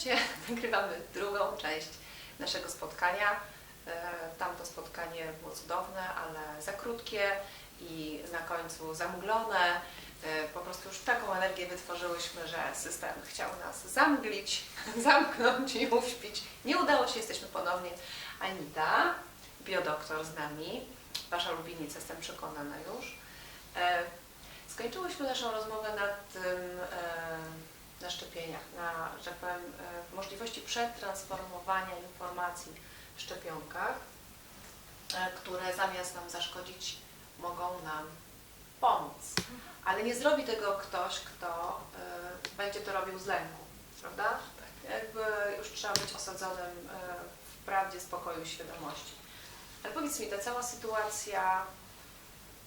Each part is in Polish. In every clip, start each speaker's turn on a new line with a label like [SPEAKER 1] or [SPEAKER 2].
[SPEAKER 1] chcecie. Nagrywamy drugą część naszego spotkania. E, tamto spotkanie było cudowne, ale za krótkie i na końcu zamglone. E, po prostu już taką energię wytworzyłyśmy, że system chciał nas zamglić, zamknąć i uśpić. Nie udało się, jesteśmy ponownie. Anita, biodoktor z nami, Wasza ulubienica, jestem przekonana już. E, Skończyłyśmy naszą rozmowę nad tym, szczepieniach, na, że tak powiem, e, możliwości przetransformowania informacji w szczepionkach, e, które zamiast nam zaszkodzić, mogą nam pomóc. Ale nie zrobi tego ktoś, kto e, będzie to robił z lęku, prawda? Jakby już trzeba być osadzonym w prawdzie, spokoju, świadomości. Ale powiedz mi, ta cała sytuacja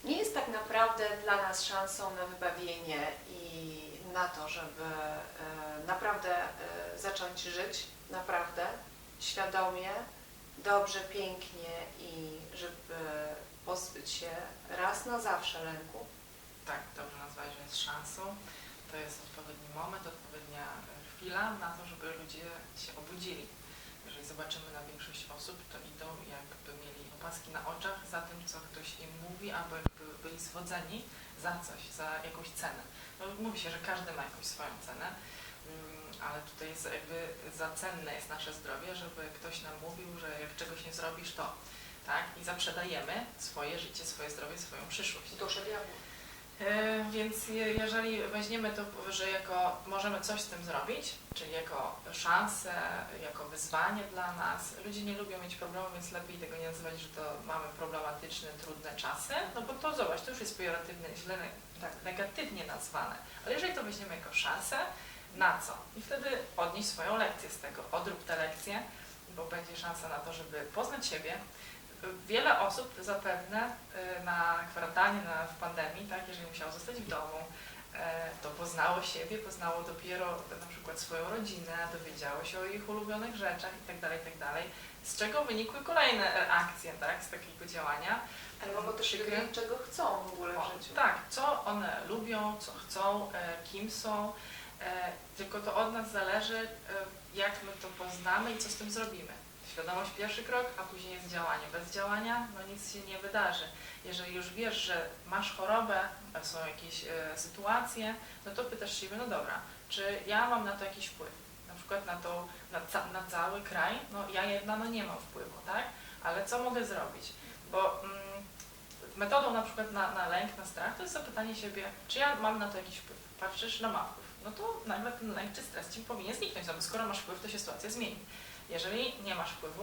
[SPEAKER 1] nie jest tak naprawdę dla nas szansą na wybawienie i na to, żeby e, naprawdę e, zacząć żyć, naprawdę, świadomie, dobrze, pięknie i żeby pozbyć się raz na zawsze lęku.
[SPEAKER 2] Tak, dobrze nazwałeś, jest szansą. To jest odpowiedni moment, odpowiednia e, chwila na to, żeby ludzie się obudzili. Zobaczymy na większość osób, to idą jakby mieli opaski na oczach za tym, co ktoś im mówi, albo jakby byli zwodzeni za coś, za jakąś cenę. No, mówi się, że każdy ma jakąś swoją cenę, mm, ale tutaj jest jakby za cenne jest nasze zdrowie, żeby ktoś nam mówił, że jak czegoś nie zrobisz, to tak? I zaprzedajemy swoje życie, swoje zdrowie, swoją przyszłość.
[SPEAKER 1] Duszę diabła.
[SPEAKER 2] E, Więc je- jeżeli weźmiemy to, że jako możemy coś z tym zrobić, czyli jako szansę, jako wyzwanie dla nas, ludzie nie lubią mieć problemu, więc lepiej tego nie nazywać, że to mamy problematyczne, trudne czasy, no bo to zobacz, to już jest pejoratywne, źle, tak, negatywnie nazwane. Ale jeżeli to weźmiemy jako szansę, na co? I wtedy odnieść swoją lekcję z tego, odrób tę lekcję, bo będzie szansa na to, żeby poznać siebie, Wiele osób zapewne y, na kwarantannie, na, w pandemii, tak, jeżeli musiało zostać w domu, e, to poznało siebie, poznało dopiero na przykład swoją rodzinę, dowiedziało się o ich ulubionych rzeczach itd., itd., z czego wynikły kolejne reakcje tak, z takiego działania.
[SPEAKER 1] Ale mogą też wiedzieć, czego chcą w ogóle w życiu.
[SPEAKER 2] Tak, co one lubią, co chcą, e, kim są, e, tylko to od nas zależy, e, jak my to poznamy i co z tym zrobimy. Świadomość pierwszy krok, a później jest działanie. Bez działania no nic się nie wydarzy. Jeżeli już wiesz, że masz chorobę, są jakieś e, sytuacje, no to pytasz siebie, no dobra, czy ja mam na to jakiś wpływ? Na przykład na to, na, ca, na cały kraj, no ja jedna no nie mam wpływu, tak? Ale co mogę zrobić? Bo mm, metodą na przykład na, na lęk, na strach, to jest zapytanie siebie, czy ja mam na to jakiś wpływ. Patrzysz, no mam wpływ. No to nagle ten lęk czy stres ci powinien zniknąć, no bo skoro masz wpływ, to się sytuacja zmieni. Jeżeli nie masz wpływu,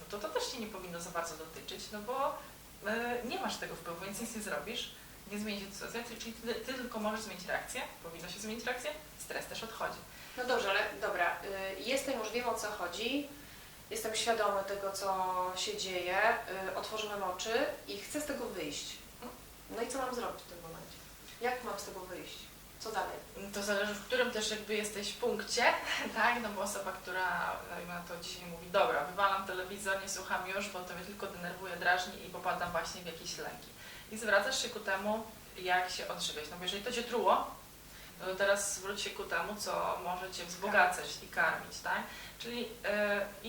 [SPEAKER 2] no to to też cię nie powinno za bardzo dotyczyć, no bo e, nie masz tego wpływu, więc nic nie zrobisz, nie zmieni się sytuacja, czyli ty, ty tylko możesz zmienić reakcję, powinno się zmienić reakcję, stres też odchodzi.
[SPEAKER 1] No dobrze, ale dobra, y, jestem już wiem o co chodzi, jestem świadomy tego, co się dzieje, y, otworzyłem oczy i chcę z tego wyjść. No i co mam zrobić w tym momencie? Jak mam z tego wyjść? Co dalej?
[SPEAKER 2] To zależy, w którym też jakby jesteś punkcie, tak? No bo osoba, która na to dzisiaj mówi, dobra, wywalam telewizor, nie słucham już, bo to mnie tylko denerwuje, drażni i popadam właśnie w jakieś lęki. I zwracasz się ku temu, jak się odżywiać. No bo jeżeli to Cię truło, no to teraz zwróć się ku temu, co może Cię wzbogacać i karmić, tak? Czyli yy,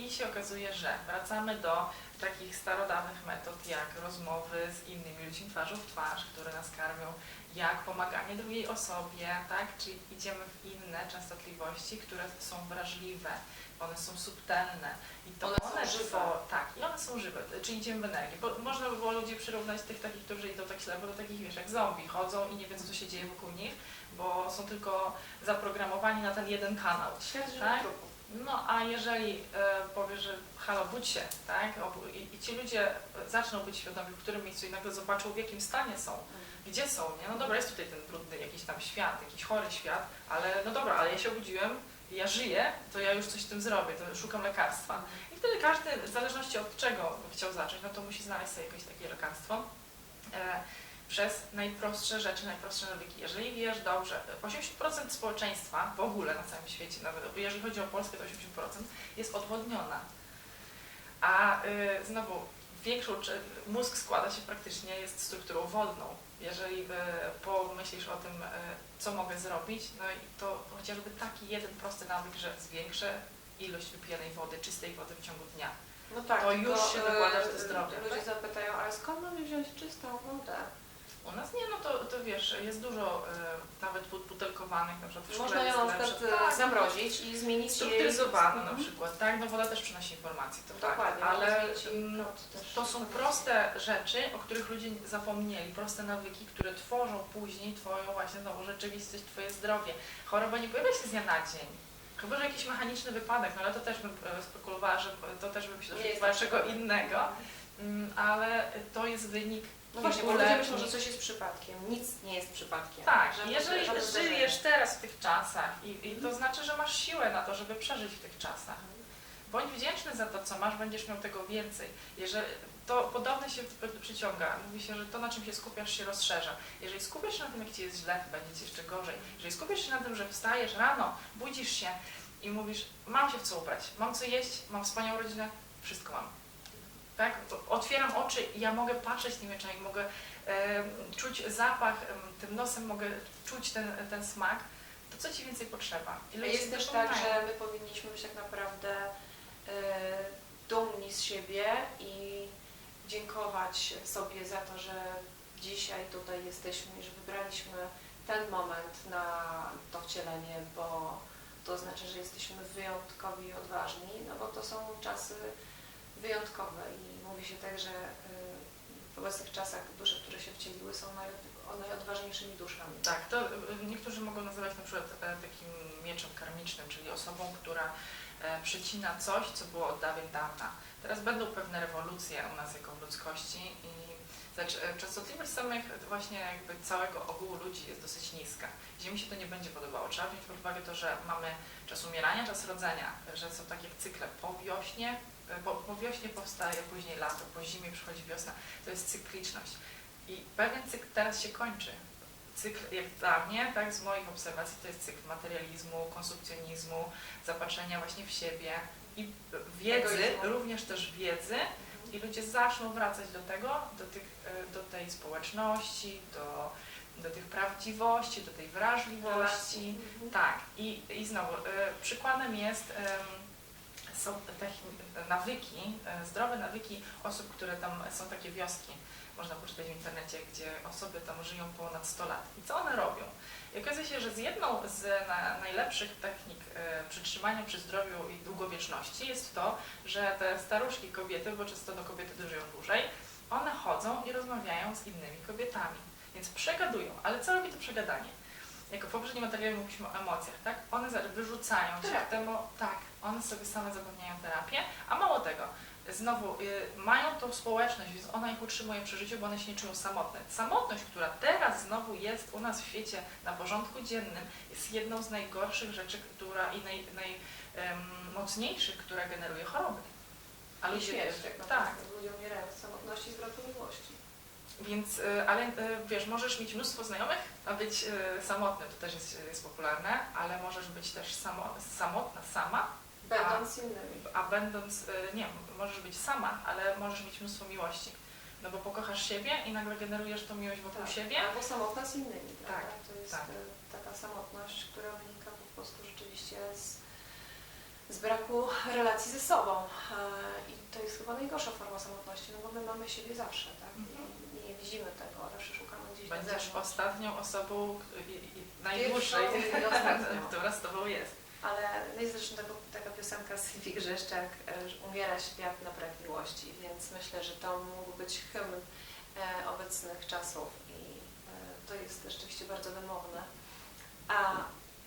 [SPEAKER 2] i się okazuje, że wracamy do takich starodawnych metod, jak rozmowy z innymi ludźmi twarzą w twarz, które nas karmią, jak pomaganie drugiej osobie, tak? Czyli idziemy w inne częstotliwości, które są wrażliwe, one są subtelne i to
[SPEAKER 1] One są żywe.
[SPEAKER 2] two- tak, i one są żywe, czyli idziemy w energię, bo można by było ludzi przyrównać tych takich, którzy idą tak ślepo do takich, wiesz, jak zombie, chodzą i nie wiedzą, co się dzieje wokół nich, bo są tylko zaprogramowani na ten jeden kanał.
[SPEAKER 1] Świat
[SPEAKER 2] Tak? No a jeżeli e, powiesz, że halo, budź się, tak? I, I ci ludzie zaczną być świadomi, w którym miejscu i nagle zobaczą, w jakim stanie są, gdzie są, nie? No dobra, jest tutaj ten brudny jakiś tam świat, jakiś chory świat, ale no dobra, ale ja się obudziłem, ja żyję, to ja już coś z tym zrobię, to szukam lekarstwa. I wtedy każdy, w zależności od czego chciał zacząć, no to musi znaleźć sobie jakieś takie lekarstwo. E, przez najprostsze rzeczy, najprostsze nawyki. Jeżeli wiesz dobrze, 80% społeczeństwa w ogóle na całym świecie, nawet jeżeli chodzi o Polskę, to 80% jest odwodniona. A y, znowu większą, mózg składa się praktycznie, jest strukturą wodną. Jeżeli pomyślisz o tym, e, co mogę zrobić, no i to chociażby taki jeden prosty nawyk, że zwiększę ilość wypijanej wody, czystej wody w ciągu dnia.
[SPEAKER 1] No tak,
[SPEAKER 2] To już się dokładasz do zdrowia,
[SPEAKER 1] Ludzie
[SPEAKER 2] tak?
[SPEAKER 1] zapytają, ale skąd mamy wziąć czystą wodę?
[SPEAKER 2] U nas nie, no to, to wiesz, jest dużo e, nawet but- butelkowanych, na przykład w
[SPEAKER 1] Można ją na przykład
[SPEAKER 2] Tak,
[SPEAKER 1] e, zamrozić i zmienić jej...
[SPEAKER 2] Strukturyzowaną na
[SPEAKER 1] Mhm.
[SPEAKER 2] przykład, tak? No woda też przynosi informacje, to
[SPEAKER 1] Dokładnie,
[SPEAKER 2] tak. Ale mm,
[SPEAKER 1] prąd też.
[SPEAKER 2] to są proste rzeczy, o których ludzie zapomnieli, proste nawyki, które tworzą później Twoją właśnie znowu rzeczywistość, Twoje zdrowie. Choroba nie pojawia się z dnia na dzień. Chyba, że jakiś mechaniczny wypadek, no ale to też bym e, spekulowała, że to też bym się
[SPEAKER 1] Nie jest
[SPEAKER 2] czego
[SPEAKER 1] tak.
[SPEAKER 2] innego, Mm, ale to jest wynik
[SPEAKER 1] No właśnie, bo ludzie myślą, że coś jest przypadkiem. Nic nie jest przypadkiem.
[SPEAKER 2] Tak,
[SPEAKER 1] Żadne-
[SPEAKER 2] jeżeli
[SPEAKER 1] żadne
[SPEAKER 2] żyjesz teraz w tych czasach i, i to znaczy, że masz siłę na to, żeby przeżyć w tych czasach. Bądź wdzięczny za to, co masz, będziesz miał tego więcej. Jeżeli, to podobne się przyciąga. Mówi się, że to, na czym się skupiasz, się rozszerza. Jeżeli skupiasz się na tym, jak ci jest źle, będzie ci jeszcze gorzej. Jeżeli skupiasz się na tym, że wstajesz rano, budzisz się i mówisz, mam się w co ubrać, mam co jeść, mam wspaniałą rodzinę, wszystko mam. Tak? Otwieram oczy i ja mogę patrzeć tymi oczami, mogę em, czuć zapach, tym nosem mogę czuć ten, ten smak. To co ci więcej potrzeba? I
[SPEAKER 1] A
[SPEAKER 2] ludzie
[SPEAKER 1] Jest też tak, że my powinniśmy być tak naprawdę e, dumni z siebie i dziękować sobie za to, że dzisiaj tutaj jesteśmy i że wybraliśmy ten moment na to wcielenie, bo to znaczy, że jesteśmy wyjątkowi i odważni, no bo to są czasy wyjątkowe i mówi się tak, że e, w obecnych czasach dusze, które się wcieliły są naj, najodważniejszymi duszami.
[SPEAKER 2] Tak, to y, niektórzy mogą nazywać na przykład e, takim mieczem karmicznym, czyli osobą, która e, przecina coś, co było od dawien dawna. Teraz będą pewne rewolucje u nas jako w ludzkości i znaczy, e, częstotliwość samych właśnie jakby całego ogółu ludzi jest dosyć niska. Ziemi się to nie będzie podobało. Trzeba wziąć pod uwagę to, że mamy czas umierania, czas rodzenia, że są takie cykle po wiośnie, e, po, po wiośnie powstaje później lato, po zimie przychodzi wiosna. To jest cykliczność. I pewien cykl teraz się kończy. Cykl jak dla mnie, tak z moich obserwacji, to jest cykl materializmu, konsumpcjonizmu, zapatrzenia właśnie w siebie i wiedzy, również też wiedzy i ludzie zaczną wracać do tego, do, tych, e, do tej społeczności, do, do tych prawdziwości, do tej wrażliwości.
[SPEAKER 1] Mhm.
[SPEAKER 2] Tak, i, i znowu, e, przykładem jest, są nawyki, e, zdrowe nawyki osób, które tam są takie wioski, można poczytać w internecie, gdzie osoby tam żyją ponad 100 lat. I co one robią? I okazuje się, że z jedną z na, najlepszych technik e, przytrzymania przy zdrowiu i długowieczności jest to, że te staruszki kobiety, bo często no, kobiety żyją dłużej, one chodzą i rozmawiają z innymi kobietami. Więc przegadują. Ale co robi to przegadanie? Jako w poprzednim materiale mówiliśmy o emocjach, tak? One wyrzucają się
[SPEAKER 1] Terapię.
[SPEAKER 2] w temu, tak, one sobie same zapewniają terapię, a mało tego, znowu y, mają tą społeczność, więc ona ich utrzymuje przy życiu, bo one się nie czują samotne. Samotność, która teraz znowu jest u nas w świecie na porządku dziennym, jest jedną z najgorszych rzeczy, która i naj, najmocniejszych, która generuje choroby. A ludzie
[SPEAKER 1] śmierć,
[SPEAKER 2] tak,
[SPEAKER 1] naprawdę. Ludzie umierają z samotności i z braku miłości.
[SPEAKER 2] Więc, y, ale y, wiesz, możesz mieć mnóstwo znajomych, a być y, samotny, to też jest, jest popularne, ale możesz być też samo, samotna sama,
[SPEAKER 1] Będąc z innymi.
[SPEAKER 2] a będąc, nie, możesz być sama, ale możesz mieć mnóstwo miłości. No bo pokochasz siebie i nagle generujesz tą miłość wokół
[SPEAKER 1] Tak.
[SPEAKER 2] siebie.
[SPEAKER 1] Albo samotna z innymi, prawda?
[SPEAKER 2] Tak,
[SPEAKER 1] To jest
[SPEAKER 2] tak.
[SPEAKER 1] taka samotność, która wynika po prostu rzeczywiście z, z braku relacji ze sobą. I to jest chyba najgorsza forma samotności, no bo my mamy siebie zawsze, tak?
[SPEAKER 2] Mhm.
[SPEAKER 1] Widzimy tego, zawsze szukamy gdzieś
[SPEAKER 2] Będziesz
[SPEAKER 1] zewnątrz.
[SPEAKER 2] ostatnią osobą i, i najdłuższej,
[SPEAKER 1] Pierwszą i ostatnią.
[SPEAKER 2] która z tobą jest.
[SPEAKER 1] Ale no jest zresztą taka, taka piosenka z Sylwii Grzeszczak, e, że umiera świat na brak miłości, więc myślę, że to mógł być hymn e, obecnych czasów i e, to jest rzeczywiście bardzo wymowne. A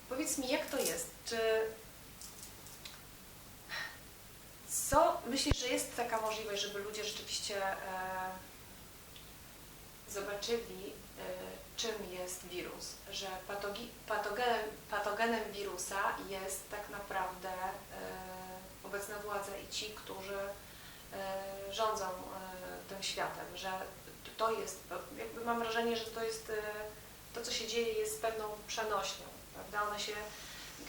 [SPEAKER 1] powiedz mi, jak to jest? Czy co myślisz, że jest taka możliwość, żeby ludzie rzeczywiście zobaczyli, e, czym jest wirus, że patogi, patogenem, patogenem wirusa jest tak naprawdę e, obecna władza i ci, którzy e, rządzą tym światem, że to jest, jakby mam wrażenie, że to jest, to co się dzieje jest pewną przenośnią, prawda? Ona się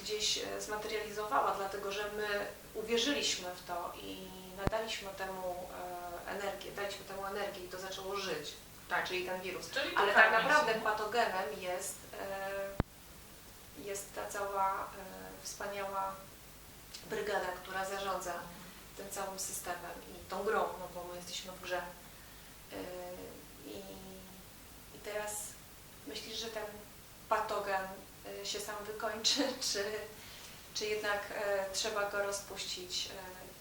[SPEAKER 1] gdzieś zmaterializowała, dlatego że my uwierzyliśmy w to i nadaliśmy temu energię, daliśmy temu energię i to zaczęło żyć,
[SPEAKER 2] Tak,
[SPEAKER 1] czyli ten wirus.
[SPEAKER 2] czyli
[SPEAKER 1] Ale tak naprawdę
[SPEAKER 2] się.
[SPEAKER 1] patogenem jest, e, jest ta cała e, wspaniała brygada, która zarządza tym całym systemem i tą grą, no bo my jesteśmy w grze. E, I, i teraz myślisz, że ten patogen się sam wykończy, czy, czy jednak e, trzeba go rozpuścić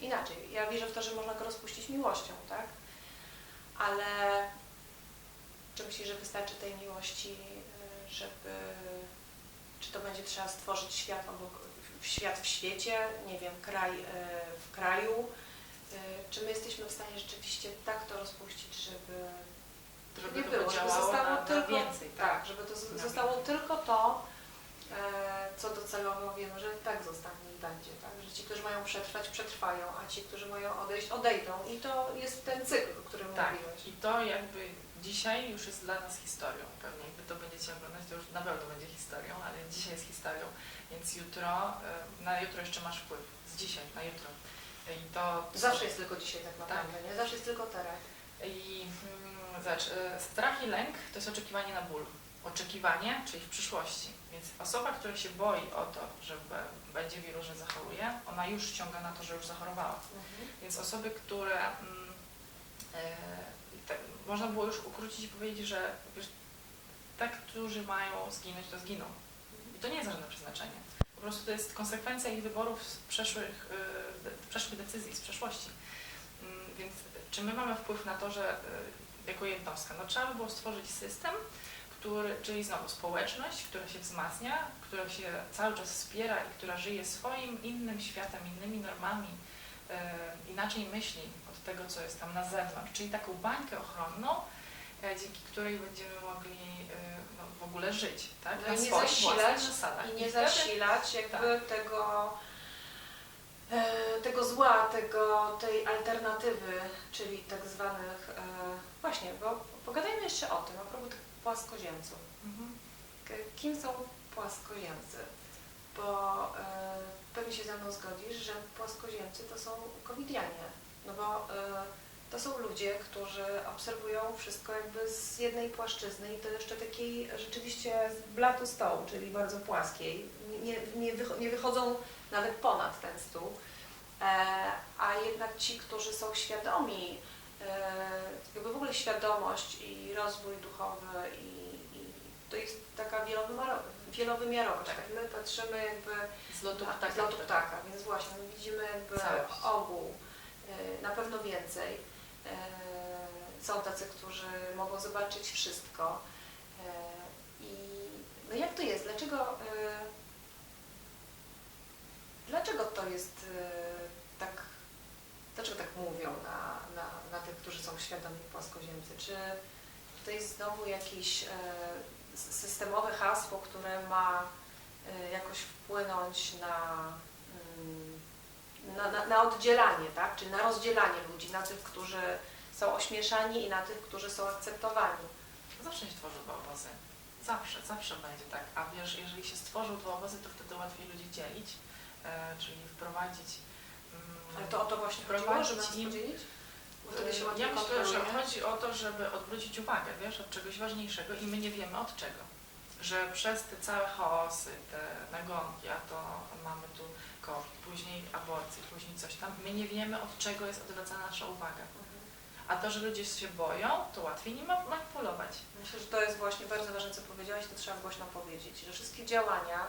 [SPEAKER 1] e, inaczej? Ja wierzę w to, że można go rozpuścić miłością, tak? Ale czy myślisz, że wystarczy tej miłości, e, żeby... Czy to będzie trzeba stworzyć świat obok, świat w świecie, nie wiem, kraj e, w kraju? E, Czy my jesteśmy w stanie rzeczywiście tak to rozpuścić, żeby
[SPEAKER 2] żeby
[SPEAKER 1] nie
[SPEAKER 2] to
[SPEAKER 1] było, żeby zostało
[SPEAKER 2] na, na
[SPEAKER 1] tylko
[SPEAKER 2] więcej. Tak.
[SPEAKER 1] tak, żeby to z-
[SPEAKER 2] Na
[SPEAKER 1] zostało
[SPEAKER 2] więcej.
[SPEAKER 1] tylko to, e, co docelowo wiemy, że tak zostanie i będzie, tak? Że ci, którzy mają przetrwać, przetrwają, a ci, którzy mają odejść, odejdą. I to jest ten cykl, o którym
[SPEAKER 2] Tak,
[SPEAKER 1] mówiłeś.
[SPEAKER 2] i to jakby dzisiaj już jest dla nas historią. Pewnie jakby to będziecie oglądać, to już na pewno będzie historią, ale dzisiaj jest historią, więc jutro, y, na jutro jeszcze masz wpływ, z dzisiaj na jutro. I to
[SPEAKER 1] Zawsze jest tylko dzisiaj tak naprawdę, nie? Zawsze jest tylko teraz.
[SPEAKER 2] I mm, zobacz, y, strach i lęk to jest oczekiwanie na ból. Oczekiwanie, czyli w przyszłości. Więc osoba, która się boi o to, że będzie wirus, że zachoruje, ona już ściąga na to, że już zachorowała. Więc osoby, które mm, e, tak, można było już ukrócić i powiedzieć, że wiesz, tak, którzy mają zginąć, to zginą. I to nie jest żadne przeznaczenie. Po prostu to jest konsekwencja ich wyborów z przeszłych, e, de- przeszłych decyzji, z przeszłości. Mm, Więc czy my mamy wpływ na to, że e, jako jednostka? No trzeba by było stworzyć system, który, czyli znowu społeczność, która się wzmacnia, która się cały czas wspiera i która żyje swoim innym światem, innymi normami, e, inaczej myśli tego, co jest tam na zewnątrz, czyli taką bańkę ochronną, e, dzięki której będziemy mogli e, no, w ogóle żyć, tak?
[SPEAKER 1] No i nie zasilać. I nie
[SPEAKER 2] wtedy-
[SPEAKER 1] zasilać jakby tego, e, tego zła, tego, tej alternatywy, czyli tak zwanych, właśnie, bo pogadajmy jeszcze o tym, a propos tych płaskoziemców.
[SPEAKER 2] Mhm.
[SPEAKER 1] Kim są płaskoziemcy? Bo pewnie się ze mną zgodzisz, że płaskoziemcy to są covidianie. No bo e, to są ludzie, którzy obserwują wszystko jakby z jednej płaszczyzny i to jeszcze takiej rzeczywiście z blatu stołu, czyli bardzo płaskiej. Nie, nie, nie, wycho- nie wychodzą nawet ponad ten stół. E, a jednak ci, którzy są świadomi, e, jakby w ogóle świadomość i rozwój duchowy i, i to jest taka wielowymiaro- wielowymiarowość.
[SPEAKER 2] Tak.
[SPEAKER 1] My patrzymy jakby
[SPEAKER 2] Z lotu
[SPEAKER 1] na-
[SPEAKER 2] ptaka.
[SPEAKER 1] z lotu ptaka, więc właśnie my widzimy jakby
[SPEAKER 2] Całość.
[SPEAKER 1] ogół, na pewno więcej. E, Są tacy, którzy mogą zobaczyć wszystko. E, I no jak to jest? Dlaczego, e, dlaczego to jest e, tak, dlaczego tak mówią na, na, na tych, którzy są świadomi płaskoziemcy? Czy to jest znowu jakieś e, systemowe hasło, które ma e, jakoś wpłynąć na, na, na, na oddzielanie, tak? Czyli na rozdzielanie ludzi, na tych, którzy są ośmieszani i na tych, którzy są akceptowani.
[SPEAKER 2] Zawsze się tworzą dwa obozy. Zawsze, zawsze będzie tak. A wiesz, jeżeli się stworzą dwa obozy, to wtedy łatwiej ludzi dzielić, e, czyli wprowadzić. mm,
[SPEAKER 1] Ale to o to właśnie chodziło, żeby nas
[SPEAKER 2] im-
[SPEAKER 1] podzielić? Bo wtedy się łatwiej
[SPEAKER 2] Ja myślę, że chodzi o to, żeby odwrócić uwagę, wiesz, od czegoś ważniejszego i my nie wiemy od czego. Że przez te całe chaosy, te nagonki, a to mamy tu COVID, później aborcje, później coś tam, my nie wiemy od czego jest odwracana nasza uwaga. A to, że ludzie się boją, to łatwiej nie ma- manipulować.
[SPEAKER 1] Myślę, że to jest właśnie bardzo ważne, co powiedziałaś, to trzeba głośno powiedzieć, że wszystkie działania,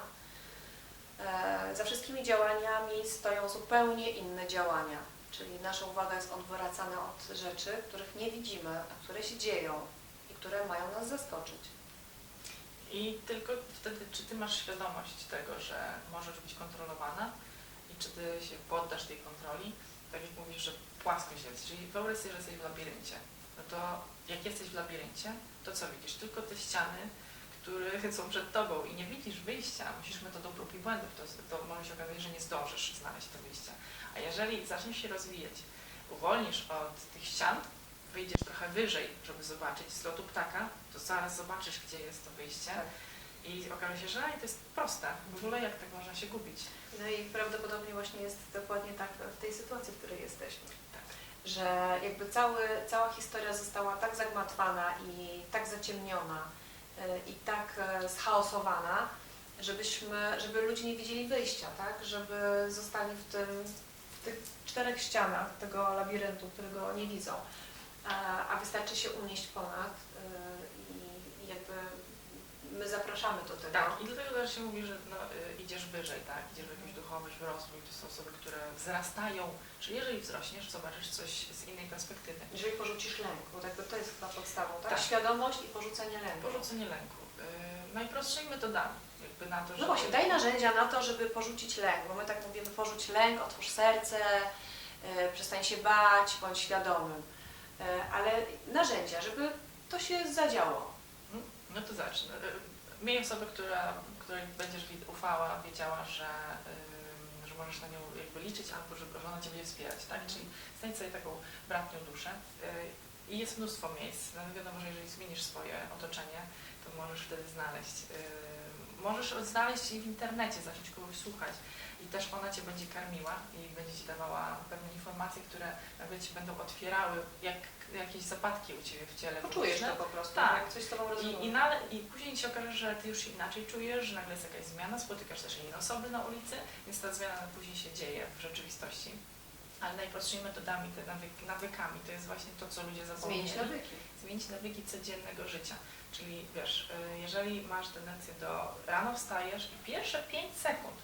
[SPEAKER 1] e, za wszystkimi działaniami stoją zupełnie inne działania. Czyli nasza uwaga jest odwracana od rzeczy, których nie widzimy, a które się dzieją i które mają nas zaskoczyć.
[SPEAKER 2] I tylko wtedy, czy ty masz świadomość tego, że możesz być kontrolowana i czy ty się poddasz tej kontroli, tak jak mówisz, że płaskość jest, czyli wyobraź sobie, że jesteś w labiryncie. No to jak jesteś w labiryncie, to co widzisz? Tylko te ściany, które są przed tobą i nie widzisz wyjścia, musisz metodą prób i błędów, to, to może się okazać, że nie zdążysz znaleźć to wyjście. A jeżeli zaczniesz się rozwijać, uwolnisz od tych ścian, wyjdziesz trochę wyżej, żeby zobaczyć z lotu ptaka, to zaraz zobaczysz, gdzie jest to wyjście.
[SPEAKER 1] Tak.
[SPEAKER 2] I okaże się, że aj, to jest proste. W ogóle jak tak można się gubić?
[SPEAKER 1] No i prawdopodobnie właśnie jest dokładnie tak w tej sytuacji, w której jesteśmy.
[SPEAKER 2] Tak.
[SPEAKER 1] że jakby cały, cała historia została tak zagmatwana i tak zaciemniona y, i tak e, schaosowana, żebyśmy, żeby ludzie nie widzieli wyjścia, tak? Żeby zostali w tym, w tych czterech ścianach tego labiryntu, którego nie widzą. A, wystarczy się unieść ponad y, i, jakby my zapraszamy do tego.
[SPEAKER 2] Tak, i dlatego też się mówi, że no, y, idziesz wyżej, tak? Idziesz w jakąś duchowość, w rozwój. To są osoby, które wzrastają. Czyli jeżeli wzrośniesz, zobaczysz coś z innej perspektywy.
[SPEAKER 1] Jeżeli porzucisz lęk, bo jakby to jest chyba podstawą, tak?
[SPEAKER 2] Tak.
[SPEAKER 1] Świadomość i porzucenie lęku.
[SPEAKER 2] Porzucenie lęku. Y, najprostszymi metodami jakby na to,
[SPEAKER 1] No
[SPEAKER 2] żeby...
[SPEAKER 1] właśnie, daj narzędzia na to, żeby porzucić lęk, bo my tak mówimy, porzuć lęk, otwórz serce, e, przestań się bać, bądź świadomym. E, ale narzędzia, żeby to się zadziało.
[SPEAKER 2] Mhm. No to zacznę. Y, Miej osobę, która, której będziesz ufała, wiedziała, że, że możesz na nią jakby liczyć, albo że ona Cię będzie wspierać, tak? Czyli znajdź sobie taką bratnią duszę. Y, I jest mnóstwo miejsc. No wiadomo, że jeżeli zmienisz swoje otoczenie, to możesz wtedy znaleźć. Możesz znaleźć i w internecie, zacząć kogoś słuchać. I też ona Cię będzie karmiła i będzie Ci dawała pewne informacje, które nagle Ci będą otwierały jak jakieś zapadki u Ciebie w ciele.
[SPEAKER 1] Poczujesz
[SPEAKER 2] fizyczne.
[SPEAKER 1] to po prostu,
[SPEAKER 2] Tak.
[SPEAKER 1] jak coś z Tobą rezonuje.
[SPEAKER 2] I, i, na, I później się okaże, że Ty już inaczej czujesz, że nagle jest jakaś zmiana, spotykasz też inne osoby na ulicy, więc ta zmiana później się dzieje w rzeczywistości. Ale najprostszymi metodami, te nawyk, nawykami, to jest właśnie to, co ludzie zapomnieli.
[SPEAKER 1] Zmienić nawyki.
[SPEAKER 2] Zmienić nawyki codziennego życia. Czyli wiesz, y, jeżeli masz tendencję do rano wstajesz i pierwsze 5 sekund,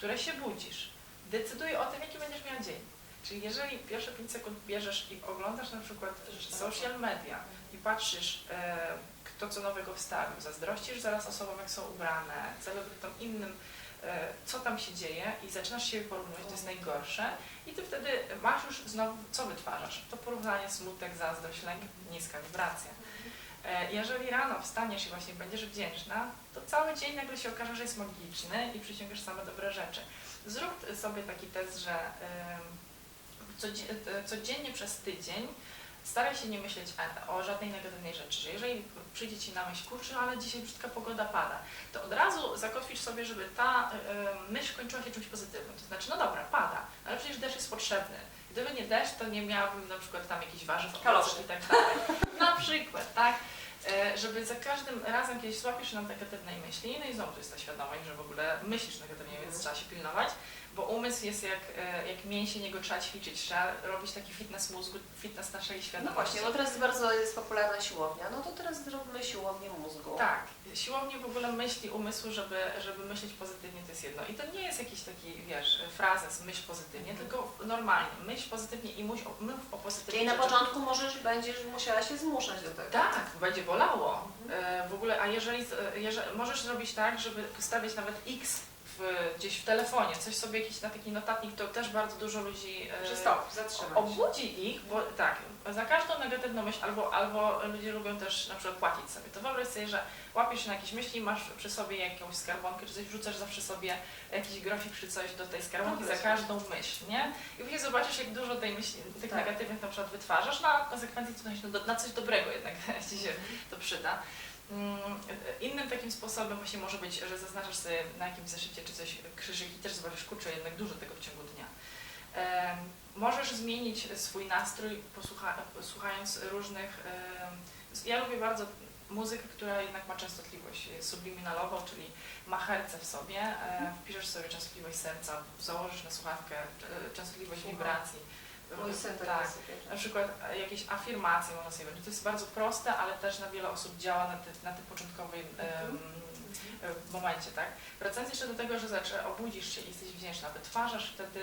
[SPEAKER 2] które się budzisz, decyduje o tym, jaki będziesz miał dzień. Czyli jeżeli pierwsze 5 sekund bierzesz i oglądasz na przykład social media i patrzysz, e, kto co nowego wstawił, zazdrościsz zaraz osobom, jak są ubrane, celebrytom innym, e, co tam się dzieje i zaczynasz się porównywać, to jest najgorsze i ty wtedy masz już znowu, co wytwarzasz? To porównanie, smutek, zazdrość, lęk, niska wibracja. E, Jeżeli rano wstaniesz i właśnie będziesz wdzięczna, to cały dzień nagle się okaże, że jest magiczny i przyciągasz same dobre rzeczy. Zrób sobie taki test, że e, codziennie przez tydzień staraj się nie myśleć o żadnej negatywnej rzeczy. Że jeżeli przyjdzie Ci na myśl, kurczę, ale dzisiaj brzydka pogoda pada, to od razu zakotwisz sobie, żeby ta e, e, myśl kończyła się czymś pozytywnym. To znaczy, no dobra, pada, ale przecież deszcz jest potrzebny. Gdyby nie deszcz, to nie miałabym na przykład tam jakichś warzyw,
[SPEAKER 1] Kaloszy.
[SPEAKER 2] i tak dalej. Na przykład, tak? E, Żeby za każdym razem, kiedy złapiesz się na negatywnej myśli, no i znowu to jest ta świadomość, że w ogóle myślisz negatywnie, więc
[SPEAKER 1] Mhm.
[SPEAKER 2] trzeba się pilnować, bo umysł jest jak, e, jak mięsień, jego trzeba ćwiczyć, trzeba robić taki fitness mózgu, fitness naszej
[SPEAKER 1] No
[SPEAKER 2] świadomości.
[SPEAKER 1] właśnie, bo teraz bardzo jest popularna siłownia, no to teraz zróbmy siłownię mózgu.
[SPEAKER 2] Tak, siłownie w ogóle myśli umysłu, żeby, żeby myśleć pozytywnie, to jest jedno. I to nie jest jakiś taki, wiesz, frazes, myśl pozytywnie, tylko normalnie, myśl pozytywnie i mów o, mów o pozytywnych
[SPEAKER 1] Czyli na początku możesz, będziesz musiała się zmuszać do tego.
[SPEAKER 2] Tak, będzie bolało. E, w ogóle, a jeżeli, e, jeżeli możesz zrobić tak, żeby stawiać nawet X w, gdzieś w telefonie, coś sobie jakiś na taki notatnik, to też bardzo dużo ludzi e,
[SPEAKER 1] Że stop, zatrzymać.
[SPEAKER 2] obudzi ich, bo tak, za każdą negatywną myśl, albo, albo ludzie lubią też na przykład płacić sobie. To wyobraź sobie, że łapiesz się na jakieś myśli, masz przy sobie jakąś skarbonkę, czy coś wrzucasz zawsze sobie jakiś grosik czy coś do tej skarbonki za każdą myśl, nie? I później zobaczysz, jak dużo tej myśli, tych
[SPEAKER 1] Tak.
[SPEAKER 2] negatywnych na przykład wytwarzasz, no a w konsekwencji to na, na coś dobrego jednak ci się to przyda. Mm, Innym takim sposobem właśnie może być, że zaznaczasz sobie na jakimś zeszycie czy coś krzyżyk i też zobaczysz, kurczę, jednak dużo tego w ciągu dnia. Możesz zmienić swój nastrój posłucha, słuchając różnych... Ja lubię bardzo muzykę, która jednak ma częstotliwość subliminalową, czyli ma herce w sobie. E, Wpiszesz sobie częstotliwość serca, założysz na słuchawkę e, częstotliwość wibracji.
[SPEAKER 1] Mój syn tak.
[SPEAKER 2] Na przykład e, jakieś afirmacje można sobie robić. To jest bardzo proste, ale też na wiele osób działa na, ty, na tym początkowej em, e, momencie, tak? Wracając jeszcze do tego, że zaczę, obudzisz się i jesteś wdzięczna, wytwarzasz wtedy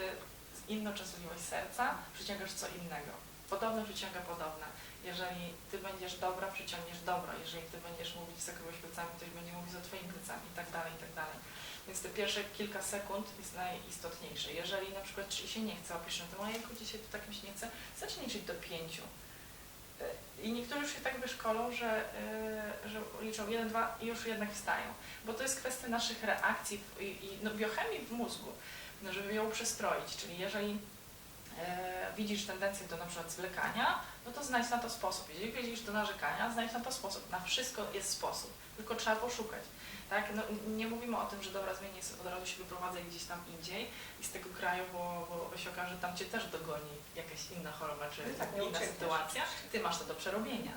[SPEAKER 2] inną częstotliwość serca, przyciągasz co innego. Podobne przyciąga podobne. Jeżeli ty będziesz dobra, przyciągniesz dobro. Jeżeli ty będziesz mówić za kogoś plecami, ktoś będzie mówić za twoimi plecami i tak dalej, i tak dalej. Więc te pierwsze kilka sekund jest najistotniejsze. Jeżeli na przykład ci się nie chce, opisz na to, ojejku, dzisiaj to tak mi się nie chce, zacznij liczyć do pięciu. Y, I niektórzy już się tak wyszkolą, że, y, że liczą jeden, dwa i już jednak wstają. Bo to jest kwestia naszych reakcji i no, biochemii w mózgu, no, żeby ją przestroić. Czyli jeżeli e, widzisz tendencję do na przykład zwlekania, no to znajdź na to sposób. Jeżeli widzisz do narzekania, znajdź na to sposób. Na wszystko jest sposób. tylko trzeba poszukać. Tak? No, nie mówimy o tym, że dobra, zmienię od razu się wyprowadzę gdzieś tam indziej i z tego kraju, bo, bo się okaże, że tam Cię też dogoni jakaś inna choroba czy
[SPEAKER 1] No tak,
[SPEAKER 2] inna
[SPEAKER 1] uciekniesz.
[SPEAKER 2] sytuacja. Ty masz to do przerobienia.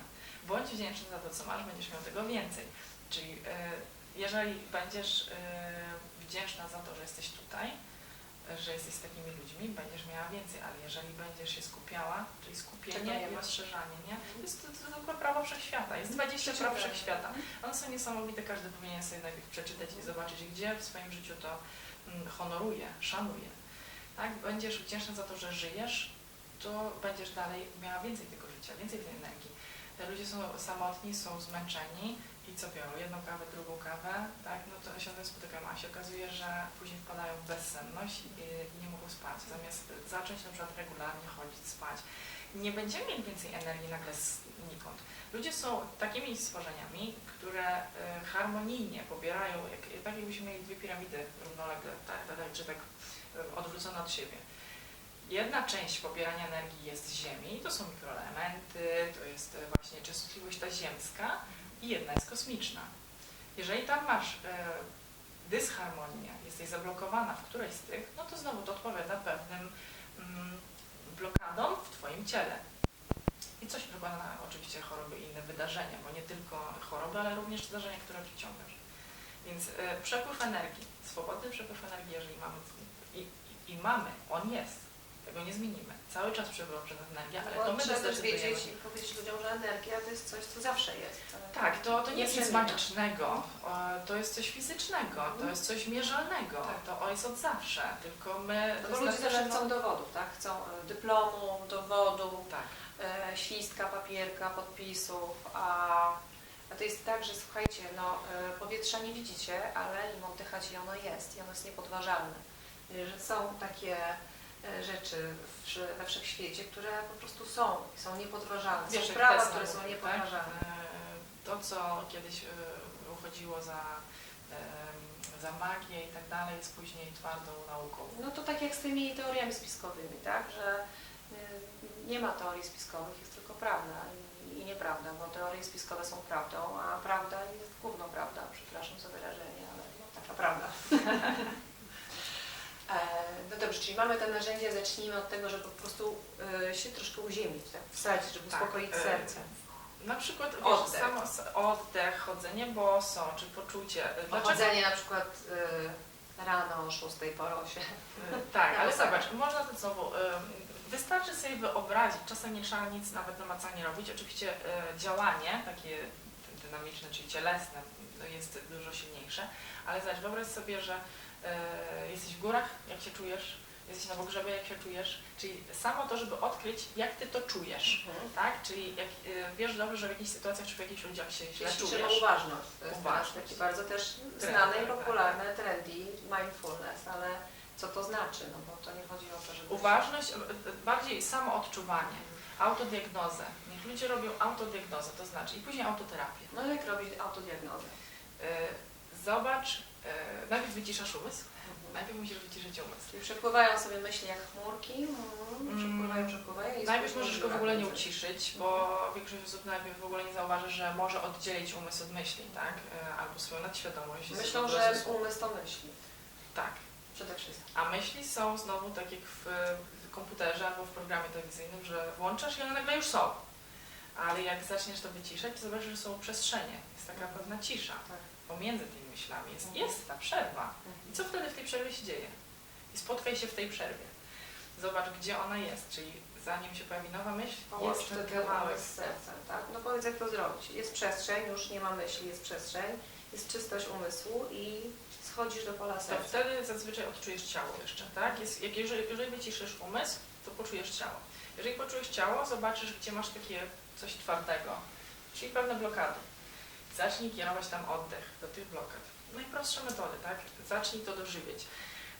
[SPEAKER 2] Bądź wdzięczny za to, co masz, będziesz miał tego więcej. Czyli e, jeżeli będziesz e, wdzięczna za to, że jesteś tutaj, że jesteś z takimi ludźmi, będziesz miała więcej, ale jeżeli będziesz się skupiała, czyli skupienie
[SPEAKER 1] nie
[SPEAKER 2] i rozszerzanie, nie? To jest tylko prawo wszechświata. Jest 20 praw wszechświata. One są niesamowite, każdy powinien sobie najpierw przeczytać i zobaczyć, gdzie w swoim życiu to mm, honoruje, szanuje. Tak? Będziesz wdzięczna za to, że żyjesz, to będziesz dalej miała więcej tego życia, więcej tej energii. Ludzie są samotni, są zmęczeni i co biorą? Jedną kawę, drugą kawę, tak? No to się spotykają, a się okazuje, że później wpadają w bezsenność i, nie mogą spać. Zamiast zacząć na przykład regularnie chodzić, spać, nie będziemy mieli więcej energii nagle znikąd. Ludzie są takimi stworzeniami, które e, harmonijnie pobierają, jak, tak jakbyśmy mieli dwie piramidy równolegle, tak, tak, czy tak odwrócone od siebie. Jedna część pobierania energii jest z Ziemi, to są mikroelementy, to jest e, właśnie częstotliwość ta ziemska i jedna jest kosmiczna. Jeżeli tam masz e, dysharmonię, jesteś zablokowana w którejś z tych, no to znowu to odpowiada pewnym mm, blokadom w Twoim ciele. I coś wpływa na oczywiście choroby i inne wydarzenia, bo nie tylko choroby, ale również zdarzenia, które przyciągasz. Więc e, przepływ energii, swobodny przepływ energii, jeżeli mamy i, i, i mamy, on jest, tego nie zmienimy. Cały czas przepływa przez energię, ale to my
[SPEAKER 1] trzeba też
[SPEAKER 2] zdecydujemy.
[SPEAKER 1] wiedzieć i powiedzieć ludziom, że energia to jest coś, co zawsze jest.
[SPEAKER 2] Tak, to, to nie jest nic magicznego, e, to jest coś fizycznego, to jest coś mierzalnego,
[SPEAKER 1] Tak.
[SPEAKER 2] to jest od zawsze, tylko my...
[SPEAKER 1] No bo ludzie też chcą dowodów, tak? Chcą e, dyplomu, dowodu,
[SPEAKER 2] Tak,
[SPEAKER 1] e, świstka, papierka, podpisów, a, a to jest tak, że słuchajcie, no e, powietrza nie widzicie, ale im oddychać i ono jest i ono jest niepodważalne. Że są takie rzeczy w, we wszechświecie, które po prostu są są niepodważalne.
[SPEAKER 2] Wiesz,
[SPEAKER 1] są prawa, które są
[SPEAKER 2] mówi,
[SPEAKER 1] niepodważalne.
[SPEAKER 2] Tak? E, To, co kiedyś e, uchodziło za, e, za magię i tak dalej, jest później twardą nauką.
[SPEAKER 1] No to tak jak z tymi teoriami spiskowymi, tak? Że nie ma teorii spiskowych, jest tylko prawda i, nieprawda, bo teorie spiskowe są prawdą, a prawda jest główną prawdą, przepraszam za wyrażenie, ale no, taka prawda. E, No dobrze, czyli mamy te narzędzia, zacznijmy od tego, żeby po prostu y, się troszkę uziemić, tak? wsadzić, żeby
[SPEAKER 2] Tak,
[SPEAKER 1] uspokoić
[SPEAKER 2] e,
[SPEAKER 1] serce.
[SPEAKER 2] Na przykład wiesz,
[SPEAKER 1] Oddech.
[SPEAKER 2] Samo, s- oddech, chodzenie boso, czy poczucie. e,
[SPEAKER 1] Pochodzenie na przykład y, rano o 6 po rosie.
[SPEAKER 2] Tak, ale zobacz, można to znowu, ym, wystarczy sobie wyobrazić, czasem nie trzeba nic nawet namacalnie robić, oczywiście y, działanie takie dynamiczne, czyli cielesne no jest dużo silniejsze, ale zobacz, wyobraź sobie, że y, jesteś w górach, jak się czujesz, jesteś na pogrzebie, jak się czujesz, czyli samo to, żeby odkryć, jak ty to czujesz, tak, czyli jak y, wiesz dobrze, że w jakichś sytuacjach czy w jakichś ludziach się źle czujesz,
[SPEAKER 1] uważność. To jest
[SPEAKER 2] Uważność.
[SPEAKER 1] taki bardzo też znany i
[SPEAKER 2] tak,
[SPEAKER 1] popularny trendy mindfulness, ale co to znaczy? No bo to nie chodzi o to, żeby...
[SPEAKER 2] Uważność, e, e, bardziej samo odczuwanie, autodiagnozę. Niech ludzie robią autodiagnozę, to znaczy i później autoterapię.
[SPEAKER 1] No jak robić autodiagnozę?
[SPEAKER 2] E, Zobacz, e, najpierw wyciszasz umysł, najpierw musisz wyciszyć umysł.
[SPEAKER 1] Czyli przepływają sobie myśli jak chmurki, mm,
[SPEAKER 2] Mm.
[SPEAKER 1] przepływają, przepływają i
[SPEAKER 2] Najpierw możesz go w ogóle nie uciszyć, bo większość osób najpierw w ogóle nie zauważy, że może oddzielić umysł od myśli, tak? E, Albo swoją nadświadomość.
[SPEAKER 1] Myślą, że umysł to myśli.
[SPEAKER 2] Tak.
[SPEAKER 1] Przede wszystkim.
[SPEAKER 2] A myśli są znowu tak jak w w komputerze albo w programie telewizyjnym, że włączasz i one nagle już są. Ale jak zaczniesz to wyciszać, to zobaczysz, że są przestrzenie. Jest taka pewna cisza
[SPEAKER 1] Tak.
[SPEAKER 2] pomiędzy tymi myślami. Jest, jest ta przerwa. I co wtedy w tej przerwie się dzieje? I spotkaj się w tej przerwie. Zobacz, gdzie ona jest, czyli zanim się pojawi nowa myśl,
[SPEAKER 1] Połącz
[SPEAKER 2] jest ten kawałek.
[SPEAKER 1] z sercem, tak? No powiedz jak to zrobić. Jest przestrzeń, już nie ma myśli, jest przestrzeń, jest czystość umysłu i schodzisz do pola
[SPEAKER 2] To
[SPEAKER 1] serca.
[SPEAKER 2] wtedy zazwyczaj odczujesz ciało jeszcze, tak? Jest, jak jeżeli, jeżeli wyciszysz umysł, to poczujesz ciało. Jeżeli poczujesz ciało, zobaczysz, gdzie masz takie coś twardego, czyli pewne blokady. Zacznij kierować tam oddech do tych blokad. Najprostsze metody, tak? Zacznij to dożywieć.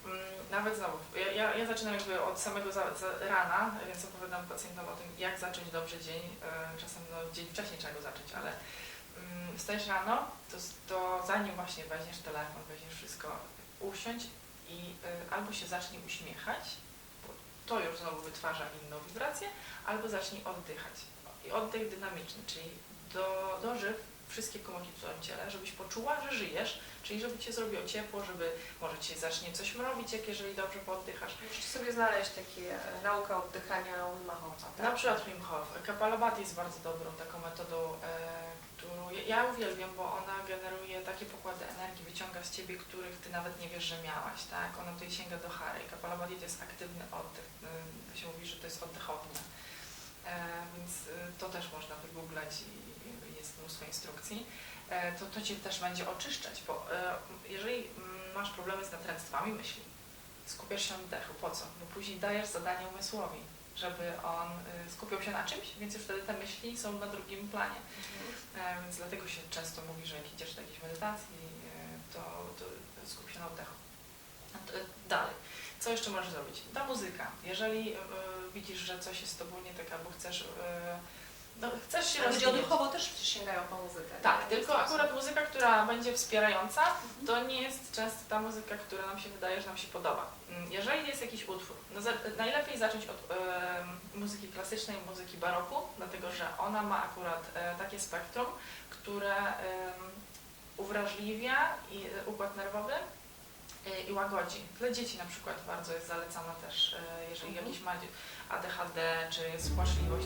[SPEAKER 2] Mm, Nawet znowu, ja, ja, zaczynam jakby od samego za, za rana, więc opowiadam pacjentom o tym, jak zacząć dobrze dzień. E, Czasem no, dzień wcześniej trzeba go zacząć, ale mm, wstajesz rano, to, to zanim właśnie weźmiesz telefon, weźmiesz wszystko, usiądź i y, albo się zacznij uśmiechać, bo to już znowu wytwarza inną wibrację, albo zacznij oddychać. I oddech dynamiczny, czyli do, dożyw wszystkie komórki w Twoim ciele, żebyś poczuła, że żyjesz, czyli żeby Cię zrobiło ciepło, żeby może Cię zacznie coś mrowić, jak jeżeli dobrze poddychasz.
[SPEAKER 1] Musisz sobie znaleźć takie e, naukę oddychania Wim Hofa, tak?
[SPEAKER 2] Na przykład Wim Hof. Kapalabhati jest bardzo dobrą taką metodą, e, którą ja- ja uwielbiam, bo ona generuje takie pokłady energii, wyciąga z Ciebie, których Ty nawet nie wiesz, że miałaś, tak? Ona tutaj sięga do Hary. Kapalabhati to jest aktywny oddech, e, się mówi, że to jest oddechownia. E, więc e, to też można wygooglać i, mnóstwo instrukcji. E, to, to Cię też będzie oczyszczać, bo e, jeżeli masz problemy z natręctwami myśli, skupiasz się na oddechu, po co? Bo później dajesz zadanie umysłowi, żeby on y, skupiał się na czymś, więc już wtedy te myśli są na drugim planie.
[SPEAKER 1] Mhm.
[SPEAKER 2] E, więc dlatego się często mówi, że jak idziesz do jakiejś medytacji, e, to, to skup się na oddechu. E, Dalej. Co jeszcze możesz zrobić? Ta muzyka. Jeżeli e, widzisz, że coś jest z tobą nie tak, albo chcesz, e, no, chcesz się
[SPEAKER 1] Ludzie
[SPEAKER 2] rozwijać.
[SPEAKER 1] odruchowo też sięgają po muzykę.
[SPEAKER 2] Tak,
[SPEAKER 1] nie?
[SPEAKER 2] tylko akurat muzyka, która będzie wspierająca, to nie jest często ta muzyka, która nam się wydaje, że nam się podoba. Mm, Jeżeli jest jakiś utwór, no za, najlepiej zacząć od e, muzyki klasycznej, muzyki baroku, dlatego że ona ma akurat e, takie spektrum, które e, uwrażliwia i, e, układ nerwowy e, i łagodzi. Dla dzieci na przykład bardzo jest zalecana też, e, jeżeli
[SPEAKER 1] Mhm.
[SPEAKER 2] jakiś ma ADHD czy jest płaczliwość.